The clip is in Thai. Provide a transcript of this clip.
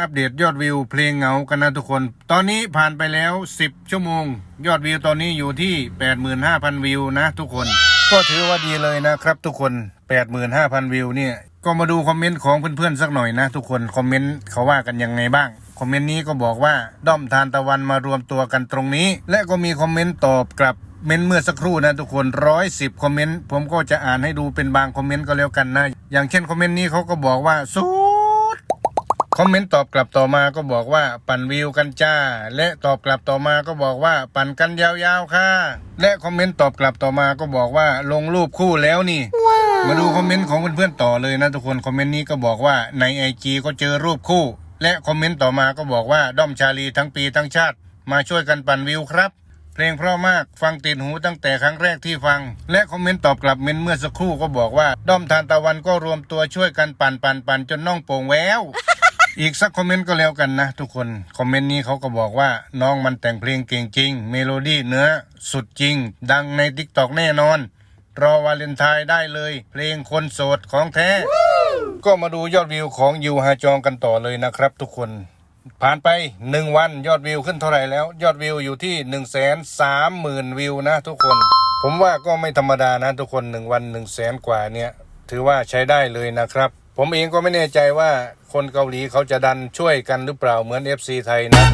อัปเดตยอดวิวเพลงเหงากันนะทุกคน ตอนนี้ผ่านไปแล้ว 10 ชั่วโมง ยอดวิวตอนนี้อยู่ที่ 85,000 วิวนะทุกคน ก็ถือว่าดีเลยนะครับทุกคน 85,000 วิวเนี่ย ก็มาดูคอมเมนต์ของเพื่อนๆสักหน่อยนะทุกคน คอมเมนต์เขาว่ากันยังไงบ้าง คอมเมนต์นี้ก็บอกว่าด้อมทานตะวันมารวมตัวกันตรงนี้ และก็มีคอมเมนต์ตอบกลับเมนต์เมื่อสักครู่นะทุกคนร้อยสิบคอมเมนต์ผมก็จะอ่านให้ดูเป็นบางคอมเมนต์ก็แล้วกันนะ อย่างเช่นคอมเมนต์นี้เขาก็บอกว่าสุด คอมเมนต์ตอบกลับต่อมาก็บอกว่าปั่นวิวกันจ้า และตอบกลับต่อมาก็บอกว่าปั่นกันยาวๆค่ะ และคอมเมนต์ตอบกลับต่อมาก็บอกว่าลงรูปคู่แล้วนี่ มาดูคอมเมนต์ของเพื่อนๆต่อเลยนะทุกคนคอมเมนต์นี้ก็บอกว่าในไอจีก็เจอรูปคู่ และคอมเมนต์ต่อมาก็บอกว่าด้อมชาลีทั้งปีทั้งชาติ มาช่วยกันปั่นวิวครับเพลงเพราะมากฟังติดหูตั้งแต่ครั้งแรกที่ฟัง และคอมเมนต์ตอบกลับเมนต์เมื่อสักครู่ก็บอกว่า ด้อมทานตะวันก็รวมตัวช่วยกันปั่นปั่นปั่นจนน่องโป่งแวว อีกสักคอมเมนต์ก็แล้วกันนะทุกคน คอมเมนต์นี้เขาก็บอกว่าน้องมันแต่งเพลงเก่งจริง เมโลดี้เนื้อสุดจริง ดังในทิกตอกแน่นอน รอวาเลนไทน์ได้เลย เพลงคนโสดของแท้ ก็มาดูยอดวิวของยูฮาจองกันต่อเลยนะครับ ทุกคน ผ่านไปหนึ่งวันยอดวิวขึ้นเท่าไหร่แล้ว ยอดวิวอยู่ที่หนึ่งแสนสามหมื่นวิวนะทุกคน ผมว่าก็ไม่ธรรมดานะทุกคนหนึ่งวันหนึ่งแสนกว่าเนี่ยถือว่าใช้ได้เลยนะครับ ผมเองก็ไม่แน่ใจว่า คนเกาหลีเขาจะดันช่วยกันหรือเปล่าเหมือน FC ไทยนะ